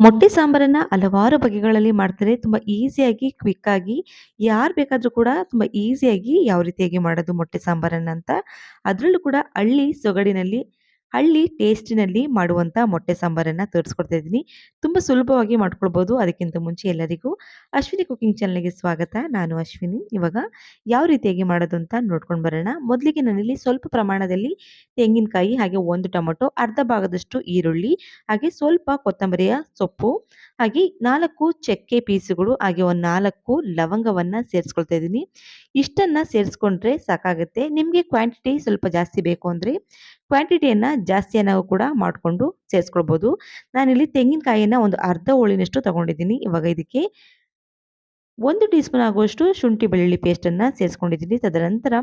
ಮೊಟ್ಟೆ ಸಾಂಬಾರನ್ನ ಹಲವಾರು ಬಗೆಗಳಲ್ಲಿ ಮಾಡ್ತಾರೆ. ತುಂಬಾ ಈಸಿಯಾಗಿ, ಆಗಿ ಯಾರು ಬೇಕಾದರೂ ಕೂಡ ತುಂಬಾ ಈಸಿಯಾಗಿ ಯಾವ ರೀತಿಯಾಗಿ ಮಾಡೋದು ಮೊಟ್ಟೆ ಸಾಂಬಾರನ್ನ ಅಂತ, ಅದರಲ್ಲೂ ಕೂಡ ಹಳ್ಳಿ ಸೊಗಡಿನಲ್ಲಿ, ಹಳ್ಳಿ ಟೇಸ್ಟಿನಲ್ಲಿ ಮಾಡುವಂಥ ಮೊಟ್ಟೆ ಸಾಂಬಾರನ್ನು ತೋರಿಸ್ಕೊಡ್ತಾ ಇದ್ದೀನಿ. ತುಂಬ ಸುಲಭವಾಗಿ ಮಾಡ್ಕೊಳ್ಬೋದು. ಅದಕ್ಕಿಂತ ಮುಂಚೆ ಎಲ್ಲರಿಗೂ ಅಶ್ವಿನಿ ಕುಕಿಂಗ್ ಚಾನಲ್‌ಗೆ ಸ್ವಾಗತ. ನಾನು ಅಶ್ವಿನಿ. ಇವಾಗ ಯಾವ ರೀತಿಯಾಗಿ ಮಾಡೋದು ಅಂತ ನೋಡ್ಕೊಂಡು ಬರೋಣ. ಮೊದಲಿಗೆ ನನ್ನಲ್ಲಿ ಸ್ವಲ್ಪ ಪ್ರಮಾಣದಲ್ಲಿ ತೆಂಗಿನಕಾಯಿ, ಹಾಗೆ ಒಂದು ಟೊಮೊಟೊ, ಅರ್ಧ ಭಾಗದಷ್ಟು ಈರುಳ್ಳಿ, ಹಾಗೆ ಸ್ವಲ್ಪ ಕೊತ್ತಂಬರಿಯ ಸೊಪ್ಪು, ಹಾಗೆ ನಾಲ್ಕು ಚಕ್ಕೆ ಪೀಸುಗಳು, ಹಾಗೆ ಒಂದು ನಾಲ್ಕು ಲವಂಗವನ್ನು ಸೇರಿಸ್ಕೊಳ್ತಾ ಇದ್ದೀನಿ. ಇಷ್ಟನ್ನು ಸೇರಿಸ್ಕೊಂಡ್ರೆ ಸಾಕಾಗುತ್ತೆ. ನಿಮಗೆ ಕ್ವಾಂಟಿಟಿ ಸ್ವಲ್ಪ ಜಾಸ್ತಿ ಬೇಕು ಅಂದ್ರೆ ಕ್ವಾಂಟಿಟಿಯನ್ನ ಜಾಸ್ತಿಯನ್ನಾಗೂ ಕೂಡ ಮಾಡಿಕೊಂಡು ಸೇರಿಸ್ಕೊಳ್ಬೋದು. ನಾನಿಲ್ಲಿ ತೆಂಗಿನಕಾಯಿಯನ್ನು ಒಂದು ಅರ್ಧ ಹೋಳಿನಷ್ಟು ತಗೊಂಡಿದ್ದೀನಿ. ಇವಾಗ ಇದಕ್ಕೆ ಒಂದು ಟೀ ಸ್ಪೂನ್ ಆಗುವಷ್ಟು ಶುಂಠಿ ಬೆಳ್ಳುಳ್ಳಿ ಪೇಸ್ಟನ್ನು ಸೇರಿಸ್ಕೊಂಡಿದ್ದೀನಿ. ತದನಂತರ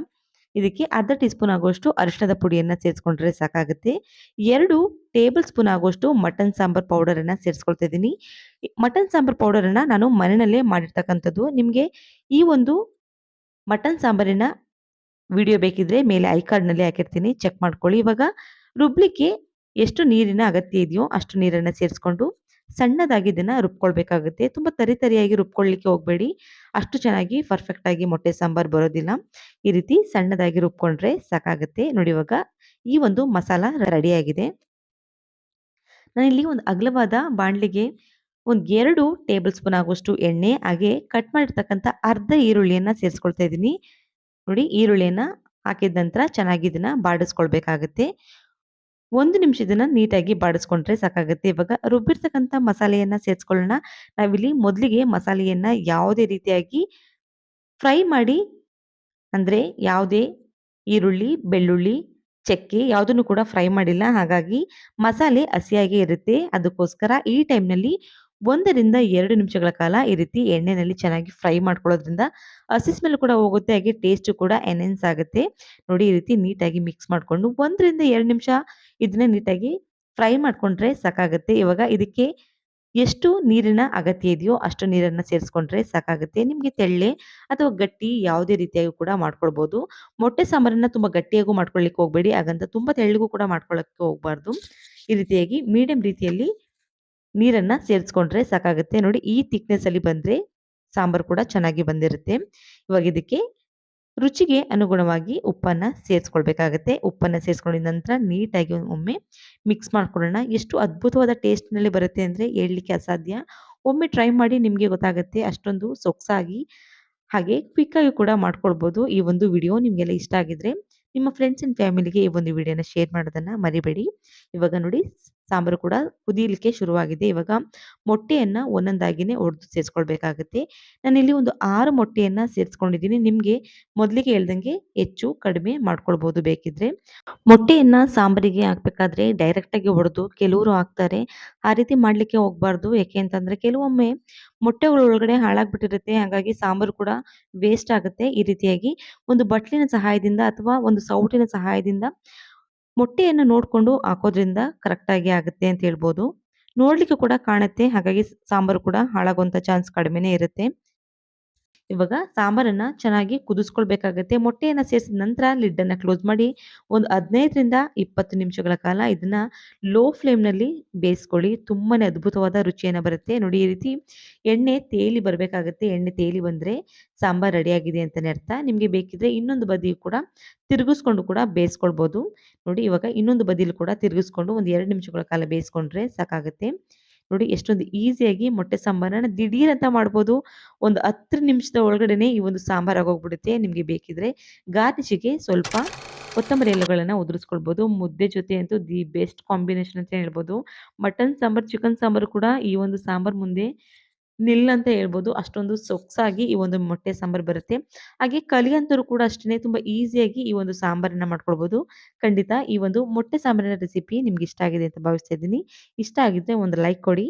ಇದಕ್ಕೆ ಅರ್ಧ ಟೀ ಸ್ಪೂನ್ ಆಗುವಷ್ಟು ಅರಿಶಿಣದ ಪುಡಿಯನ್ನು ಸೇರಿಸ್ಕೊಂಡ್ರೆ ಸಾಕಾಗುತ್ತೆ. ಎರಡು ಟೇಬಲ್ ಸ್ಪೂನ್ ಆಗುವಷ್ಟು ಮಟನ್ ಸಾಂಬಾರ್ ಪೌಡರನ್ನು ಸೇರಿಸ್ಕೊಳ್ತಾ ಇದ್ದೀನಿ. ಮಟನ್ ಸಾಂಬಾರ್ ಪೌಡರನ್ನು ನಾನು ಮನೆಯಲ್ಲೇ ಮಾಡಿರ್ತಕ್ಕಂಥದ್ದು. ನಿಮಗೆ ಈ ಒಂದು ಮಟನ್ ಸಾಂಬಾರಿನ ವಿಡಿಯೋ ಬೇಕಿದ್ರೆ ಮೇಲೆ ಐ ಕಾರ್ಡ್‌ನಲ್ಲಿ ಹಾಕಿರ್ತೀನಿ ಚೆಕ್ ಮಾಡ್ಕೊಳ್ಳಿ. ಇವಾಗ ರುಬ್ಲಿಕ್ಕೆ ಎಷ್ಟು ನೀರಿನ ಅಗತ್ಯ ಇದೆಯೋ ಅಷ್ಟು ನೀರನ್ನ ಸೇರಿಸ್ಕೊಂಡು ಸಣ್ಣದಾಗಿ ಇದನ್ನ ರುಬ್ಕೊಳ್ಬೇಕಾಗುತ್ತೆ. ತುಂಬಾ ತರಿ ತರಿಯಾಗಿ ರುಬ್ಕೊಳ್ಳಿಕ್ಕೆ ಹೋಗಬೇಡಿ. ಅಷ್ಟು ಚೆನ್ನಾಗಿ ಪರ್ಫೆಕ್ಟ್ ಆಗಿ ಮೊಟ್ಟೆ ಸಾಂಬಾರ್ ಬರೋದಿಲ್ಲ. ಈ ರೀತಿ ಸಣ್ಣದಾಗಿ ರುಬ್ಕೊಂಡ್ರೆ ಸಾಕಾಗುತ್ತೆ. ನೋಡಿ ಇವಾಗ ಈ ಒಂದು ಮಸಾಲ ರೆಡಿಯಾಗಿದೆ. ನಾನಿಲ್ಲಿ ಒಂದು ಅಗಲವಾದ ಬಾಣಲಿಗೆ ಒಂದು ಎರಡು ಟೇಬಲ್ ಸ್ಪೂನ್ ಆಗುವಷ್ಟು ಎಣ್ಣೆ, ಹಾಗೆ ಕಟ್ ಮಾಡಿರ್ತಕ್ಕಂಥ ಅರ್ಧ ಈರುಳ್ಳಿಯನ್ನ ಸೇರಿಸ್ಕೊಳ್ತಾ ಇದ್ದೀನಿ. ನೋಡಿ ಈರುಳ್ಳಿಯನ್ನ ಹಾಕಿದ ನಂತರ ಚೆನ್ನಾಗಿ ಇದನ್ನ ಬಾಡಿಸ್ಕೊಳ್ಬೇಕಾಗುತ್ತೆ. ಒಂದು ನಿಮಿಷ ಇದನ್ನ ನೀಟಾಗಿ ಬಾಡಿಸ್ಕೊಂಡ್ರೆ ಸಾಕಾಗುತ್ತೆ. ಇವಾಗ ರುಬ್ಬಿರ್ತಕ್ಕಂಥ ಮಸಾಲೆಯನ್ನ ಸೇರಿಸ್ಕೊಳ್ಳೋಣ. ನಾವಿಲ್ಲಿ ಮೊದಲಿಗೆ ಮಸಾಲೆಯನ್ನ ಯಾವುದೇ ರೀತಿಯಾಗಿ ಫ್ರೈ ಮಾಡಿ ಅಂದ್ರೆ ಯಾವುದೇ ಈರುಳ್ಳಿ, ಬೆಳ್ಳುಳ್ಳಿ, ಚಕ್ಕೆ ಯಾವುದನ್ನು ಕೂಡ ಫ್ರೈ ಮಾಡಿಲ್ಲ. ಹಾಗಾಗಿ ಮಸಾಲೆ ಹಸಿಯಾಗೇ ಇರುತ್ತೆ. ಅದಕ್ಕೋಸ್ಕರ ಈ ಟೈಮ್‌ನಲ್ಲಿ 1 ಎರಡು 2 ನಿಮಿಷಗಳ ಕಾಲ ಈ ರೀತಿ ಎಣ್ಣೆನಲ್ಲಿ ಚೆನ್ನಾಗಿ ಫ್ರೈ ಮಾಡ್ಕೊಳ್ಳೋದ್ರಿಂದ ಹಸಿ ಸ್ಮೆಲ್ ಕೂಡ ಹೋಗುತ್ತೆ. ಹಾಗೆ ಟೇಸ್ಟು ಕೂಡ ಎನ್ಹೆನ್ಸ್ ಆಗುತ್ತೆ. ನೋಡಿ ಈ ರೀತಿ ನೀಟಾಗಿ ಮಿಕ್ಸ್ ಮಾಡಿಕೊಂಡು 1 ರಿಂದ 2 ನಿಮಿಷ ಇದನ್ನ ನೀಟಾಗಿ ಫ್ರೈ ಮಾಡಿಕೊಂಡ್ರೆ ಸಾಕಾಗುತ್ತೆ. ಇವಾಗ ಇದಕ್ಕೆ ಎಷ್ಟು ನೀರಿನ ಅಗತ್ಯ ಇದೆಯೋ ಅಷ್ಟು ನೀರನ್ನು ಸೇರಿಸ್ಕೊಂಡ್ರೆ ಸಾಕಾಗುತ್ತೆ. ನಿಮಗೆ ತೆಳ್ಳೆ ಅಥವಾ ಗಟ್ಟಿ ಯಾವುದೇ ರೀತಿಯಾಗಿ ಕೂಡ ಮಾಡ್ಕೊಳ್ಬೋದು. ಮೊಟ್ಟೆ ಸಾಂಬಾರನ್ನ ತುಂಬ ಗಟ್ಟಿಯಾಗೂ ಮಾಡ್ಕೊಳ್ಳಿಕ್ಕೆ ಹೋಗಬೇಡಿ. ಹಾಗಂತ ತುಂಬ ತೆಳ್ಳಗೂ ಕೂಡ ಮಾಡ್ಕೊಳ್ಳೋಕ್ಕೆ ಹೋಗಬಾರ್ದು. ಈ ರೀತಿಯಾಗಿ ಮೀಡಿಯಂ ರೀತಿಯಲ್ಲಿ ನೀರನ್ನ ಸೇರಿಸ್ಕೊಂಡ್ರೆ ಸಾಕಾಗುತ್ತೆ. ನೋಡಿ ಈ ಥಿಕ್ನೆಸ್ಸಲ್ಲಿ ಬಂದ್ರೆ ಸಾಂಬಾರು ಕೂಡ ಚೆನ್ನಾಗಿ ಬಂದಿರುತ್ತೆ. ಇವಾಗ ಇದಕ್ಕೆ ರುಚಿಗೆ ಅನುಗುಣವಾಗಿ ಉಪ್ಪನ್ನ ಸೇರಿಸ್ಕೊಳ್ಬೇಕಾಗತ್ತೆ ಉಪ್ಪನ್ನ ಸೇರಿಸ್ಕೊಂಡಿದ ನಂತರ ನೀಟಾಗಿ ಒಮ್ಮೆ ಮಿಕ್ಸ್ ಮಾಡ್ಕೊಳ್ಳೋಣ. ಎಷ್ಟು ಅದ್ಭುತವಾದ ಟೇಸ್ಟ್‌ನಲ್ಲಿ ಬರುತ್ತೆ ಅಂದ್ರೆ ಹೇಳಲಿಕ್ಕೆ ಅಸಾಧ್ಯ. ಒಮ್ಮೆ ಟ್ರೈ ಮಾಡಿ ನಿಮಗೆ ಗೊತ್ತಾಗುತ್ತೆ. ಅಷ್ಟೊಂದು ಸೊಗಸಾಗಿ ಹಾಗೆ ಕ್ವಿಕ್ಕಾಗಿ ಕೂಡ ಮಾಡ್ಕೊಳ್ಬೋದು. ಈ ಒಂದು ವಿಡಿಯೋ ನಿಮಗೆಲ್ಲ ಇಷ್ಟ ಆಗಿದ್ರೆ ನಿಮ್ಮ ಫ್ರೆಂಡ್ಸ್ ಅಂಡ್ ಫ್ಯಾಮಿಲಿಗೆ ಈ ಒಂದು ವಿಡಿಯೋನ ಶೇರ್ ಮಾಡೋದನ್ನ ಮರಿಬೇಡಿ. ಇವಾಗ ನೋಡಿ ಸಾಂಬಾರು ಕೂಡ ಕುದಿಲಿಕ್ಕೆ ಶುರುವಾಗಿದೆ. ಇವಾಗ ಮೊಟ್ಟೆಯನ್ನ ಒಂದೊಂದಾಗಿನೇ ಒಡೆದು ಸೇರಿಸ್ಕೊಳ್ಬೇಕಾಗುತ್ತೆ. ನಾನಿಲ್ಲಿ ಒಂದು ಆರು ಮೊಟ್ಟೆಯನ್ನ ಸೇರಿಸ್ಕೊಂಡಿದ್ದೀನಿ. ನಿಮಗೆ ಮೊದಲಿಗೆ ಹೇಳ್ದಂಗೆ ಹೆಚ್ಚು ಕಡಿಮೆ ಮಾಡ್ಕೊಳ್ಬೋದು ಬೇಕಿದ್ರೆ. ಮೊಟ್ಟೆಯನ್ನ ಸಾಂಬಾರಿಗೆ ಹಾಕಬೇಕಾದ್ರೆ ಡೈರೆಕ್ಟಾಗಿ ಒಡೆದು ಕೆಲವರು ಹಾಕ್ತಾರೆ. ಆ ರೀತಿ ಮಾಡ್ಲಿಕ್ಕೆ ಹೋಗಬಾರ್ದು. ಯಾಕೆ ಅಂತಂದ್ರೆ ಕೆಲವೊಮ್ಮೆ ಮೊಟ್ಟೆಗಳ ಒಳಗಡೆ ಹಾಳಾಗ್ಬಿಟ್ಟಿರುತ್ತೆ. ಹಾಗಾಗಿ ಸಾಂಬಾರು ಕೂಡ ವೇಸ್ಟ್ ಆಗುತ್ತೆ. ಈ ರೀತಿಯಾಗಿ ಒಂದು ಬಟ್ಲಿನ ಸಹಾಯದಿಂದ ಅಥವಾ ಒಂದು ಸೌಟಿನ ಸಹಾಯದಿಂದ ಮೊಟ್ಟೆಯನ್ನ ನೋಡ್ಕೊಂಡು ಹಾಕೋದ್ರಿಂದ ಕರೆಕ್ಟಾಗಿ ಆಗುತ್ತೆ ಅಂತ ಹೇಳ್ಬೋದು. ನೋಡಲಿಕ್ಕೆ ಕೂಡ ಕಾಣುತ್ತೆ. ಹಾಗಾಗಿ ಸಾಂಬಾರು ಕೂಡ ಹಾಳಾಗುವಂಥ ಚಾನ್ಸ್ ಕಡಿಮೆನೇ ಇರುತ್ತೆ. ಇವಾಗ ಸಾಂಬಾರನ್ನ ಚೆನ್ನಾಗಿ ಕುದಿಸ್ಕೊಳ್ಬೇಕಾಗತ್ತೆ ಮೊಟ್ಟೆಯನ್ನ ಸೇರಿಸಿದ ನಂತರ ಲಿಡ್ಡನ್ನ ಕ್ಲೋಸ್ ಮಾಡಿ ಒಂದು 15 ರಿಂದ 20 ನಿಮಿಷಗಳ ಕಾಲ ಇದನ್ನ ಲೋ ಫ್ಲೇಮ್‌ನಲ್ಲಿ ಬೇಯಿಸ್ಕೊಳ್ಳಿ. ತುಂಬಾನೇ ಅದ್ಭುತವಾದ ರುಚಿಯನ್ನು ಬರುತ್ತೆ. ನೋಡಿ ಈ ರೀತಿ ಎಣ್ಣೆ ತೇಲಿ ಬರಬೇಕಾಗುತ್ತೆ. ಎಣ್ಣೆ ತೇಲಿ ಬಂದ್ರೆ ಸಾಂಬಾರ್ ರೆಡಿಯಾಗಿದೆ ಅಂತಾನೆ ಅರ್ಥ. ನಿಮಗೆ ಬೇಕಿದ್ರೆ ಇನ್ನೊಂದು ಬದಿಯು ಕೂಡ ತಿರುಗಿಸ್ಕೊಂಡು ಕೂಡ ಬೇಯಿಸ್ಕೊಳ್ಬೋದು. ನೋಡಿ ಇವಾಗ ಇನ್ನೊಂದು ಬದಿಲೂ ಕೂಡ ತಿರುಗಿಸ್ಕೊಂಡು ಒಂದು ಎರಡು ನಿಮಿಷಗಳ ಕಾಲ ಬೇಯಿಸ್ಕೊಂಡ್ರೆ ಸಾಕಾಗುತ್ತೆ. ನೋಡಿ ಎಷ್ಟೊಂದು ಈಸಿಯಾಗಿ ಮೊಟ್ಟೆ ಸಾಂಬಾರನ್ನ ದಿಢೀರ್ ಅಂತ ಮಾಡ್ಬೋದು. ಒಂದು 10 ನಿಮಿಷದ ಒಳಗಡೆನೆ ಈ ಒಂದು ಸಾಂಬಾರ್ ಆಗೋಗ್ಬಿಡುತ್ತೆ. ನಿಮಗೆ ಬೇಕಿದ್ರೆ ಗಾರ್ನಿಶಿಗೆ ಸ್ವಲ್ಪ ಕೊತ್ತಂಬರಿ ಎಲೆಗಳನ್ನ ಉದುರಿಸ್ಕೊಳ್ಬೋದು. ಮುದ್ದೆ ಜೊತೆ ಅಂತೂ ದಿ ಬೆಸ್ಟ್ ಕಾಂಬಿನೇಷನ್ ಅಂತ ಹೇಳ್ಬೋದು. ಮಟನ್ ಸಾಂಬಾರ್, ಚಿಕನ್ ಸಾಂಬಾರು ಕೂಡ ಈ ಒಂದು ಸಾಂಬಾರ್ ಮುಂದೆ ನಿಲ್ ಅಂತ ಹೇಳ್ಬೋದು. ಅಷ್ಟೊಂದು ಸೊಗಸಾಗಿ ಈ ಒಂದು ಮೊಟ್ಟೆ ಸಾಂಬಾರ್ ಬರುತ್ತೆ. ಹಾಗೆ ಕಲಿಯಂತರು ಕೂಡ ಅಷ್ಟೇ ತುಂಬಾ ಈಸಿಯಾಗಿ ಈ ಒಂದು ಸಾಂಬಾರನ್ನ ಮಾಡ್ಕೊಳ್ಬಹುದು ಖಂಡಿತ ಈ ಒಂದು ಮೊಟ್ಟೆ ಸಾಂಬಾರಿನ ರೆಸಿಪಿ ನಿಮ್ಗೆ ಇಷ್ಟ ಆಗಿದೆ ಅಂತ ಭಾವಿಸ್ತಾ ಇದ್ದೀನಿ. ಇಷ್ಟ ಆಗಿದ್ರೆ ಒಂದು ಲೈಕ್ ಕೊಡಿ.